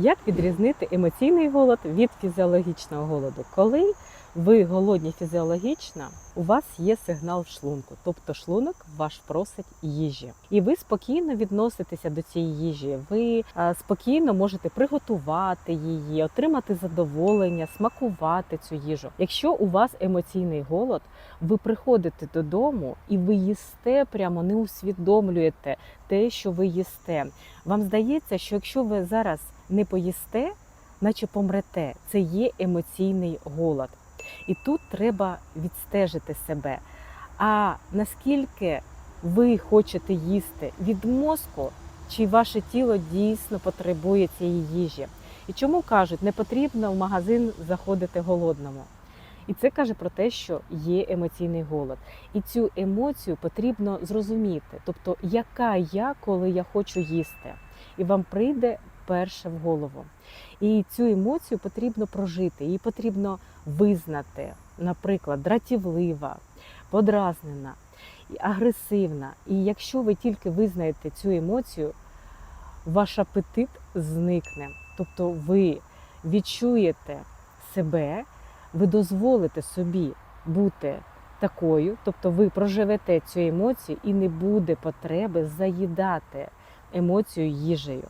Як відрізнити емоційний голод від фізіологічного голоду? Коли ви голодні фізіологічно, у вас є сигнал в шлунку, тобто шлунок ваш просить їжі, і ви спокійно відноситеся до цієї їжі. Ви е, спокійно можете приготувати її, отримати задоволення, смакувати цю їжу. Якщо у вас емоційний голод, ви приходите додому і ви їсте, прямо не усвідомлюєте те, що ви їсте. Вам здається, що якщо ви зараз не поїсте, наче помрете, це є емоційний голод. І тут треба відстежити себе. А наскільки ви хочете їсти від мозку, чи ваше тіло дійсно потребує цієї їжі? І чому кажуть, не потрібно в магазин заходити голодному? І це каже про те, що є емоційний голод. І цю емоцію потрібно зрозуміти, тобто, яка я, коли я хочу їсти, і вам прийде перше в голову. І цю емоцію потрібно прожити, її потрібно визнати, наприклад, дратівлива, подразнена, агресивна. І якщо ви тільки визнаєте цю емоцію, ваш апетит зникне. Тобто ви відчуєте себе, ви дозволите собі бути такою, тобто ви проживете цю емоцію і не буде потреби заїдати емоцію їжею.